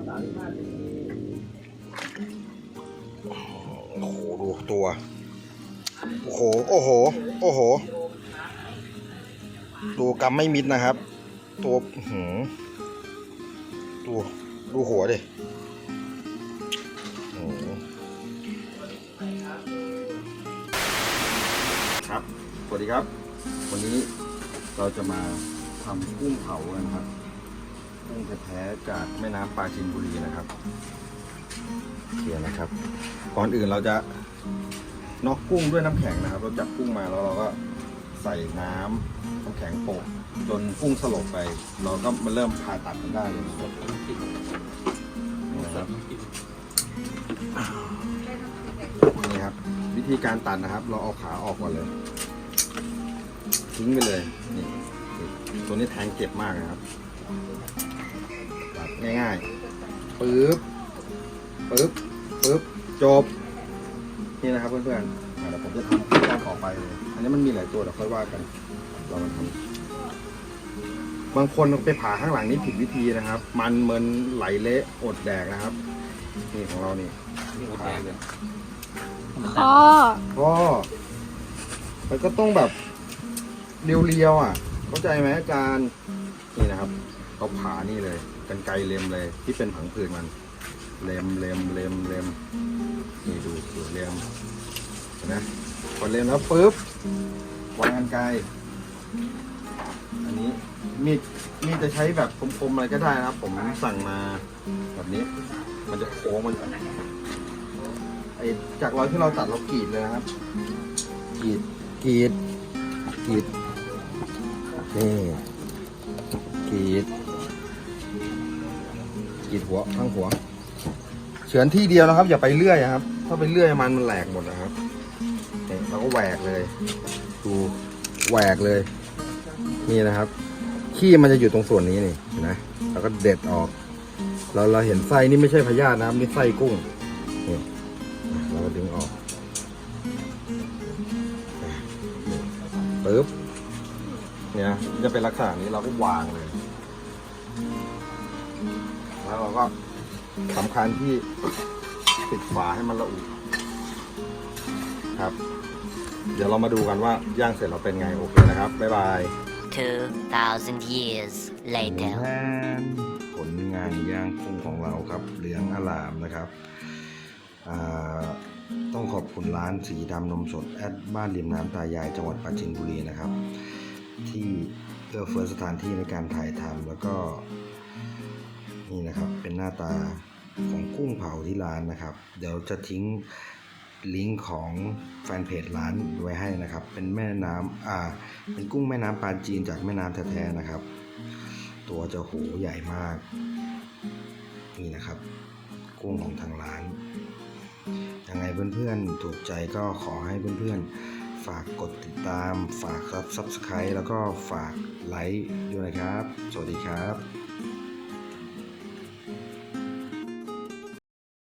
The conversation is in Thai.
โอ้โหดูตัว โอ้โห โอ้โห โอ้โห ดูกำไม่มิดนะครับ ตัวอื้อหือดูดูหัวดิครับ สวัสดีครับ วันนี้เราจะมาทำกุ้งเผากันครับ กุ้งแท้ๆจากแม่น้ำปลาจีนบุรีนะครับเขียนนะครับ ก่อนอื่นเราจะน็อกกุ้งด้วยน้ำแข็งนะครับ เราจับกุ้งมาแล้วเราก็ใส่น้ำน้ำแข็งโปะจนกุ้งสลบไป เราก็มาเริ่มผ่าตัดมันได้เลยนะครับนี่นะครับนี่ครับ วิธีการตัดนะครับ เราเอาขาออกก่อนเลย ทิ้งไปเลยนี่ตัวนี้แทงเจ็บมากนะครับ ตัดง่ายๆปึ๊บปึ๊บปึ๊บจบ นี่นะครับเพื่อนๆอะเดี๋ยวผมจะทำขั้นตอนต่อไปเลยอันนี้มันมีหลายตัวเดี๋ยวค่อยว่ากันเรามาทำบางคนไปผ่าข้างหลังนี่ผิดวิธีนะครับ มันเมินไหลเละอดแดกนะครับ นี่ของเรานี่ผ่าพ่อก็มันก็ต้องแบบเรียวๆอะ เข้าใจไหมอาจารย์นี่นะครับ เขาผ่านี่เลยกันไกลเล็มเลย ที่เป็นผังผืดมัน เล็มเล็มเล็มเล็มนี่ดูดูเล็มเห็นไหมพอเล็มแล้วปุ๊บวางกันไกลอันนี้มีดมีดจะใช้แบบคมๆอะไรก็ได้นะครับ ผมสั่งมาแบบนี้ มันจะโค้งมันไอจากรอยที่เราตัดเรากรีดเลยนะครับกรีดกรีดกรีดนี่กรีด กรีดหัวทั้งหัว เฉือนที่เดียวนะครับ อย่าไปเลื่อยครับ ถ้าไปเลื่อยมันมันแหลกหมดนะครับนี่เราก็แหวกเลย ดูแหวกเลย นี่นะครับ ขี้มันจะอยู่ตรงส่วนนี้นี่นไหมเราก็เด็ดออก เราเราเห็นไส้นี่ไม่ใช่พยาธินะครับนี่ไส้กุ้งนี่เราก็ดึงออกปึ๊บเนี่ยจะเป็นลักษณะนี้เราก็วางเลย แล้วเราก็สำคัญที่ปิดฝาให้มันละอุครับ เดี๋ยวเรามาดูกันว่าย่างเสร็จเราเป็นไงโอเคนะครับ บ๊ายบาย 2,000 years later. ผลงานย่างกุ้งของเราครับเหลืองอลามนะครับอ่าต้องขอบคุณร้านสีดำนมสดแอดบ้านริมน้ำตายายจังหวัดปราจีนบุรีนะครับ ที่เอื้อเฟื้อสถานที่ในการถ่ายทำแล้วก็ นี่นะครับ เป็นหน้าตาของกุ้งเผาที่ร้านนะครับ เดี๋ยวจะทิ้งลิงก์ของแฟนเพจร้านไว้ให้นะครับ เป็นแม่น้ำอ่า เป็นกุ้งแม่น้ำปลาจีนจากแม่น้ำแท้ๆนะครับ ตัวจะโหใหญ่มาก นี่นะครับ กุ้งของทางร้านยังไงเพื่อนๆถูกใจก็ขอให้เพื่อนๆ ฝากกดติดตาม ฝากรับ Subscribe แล้วก็ฝากไลค์ด้วยนะครับ สวัสดีครับ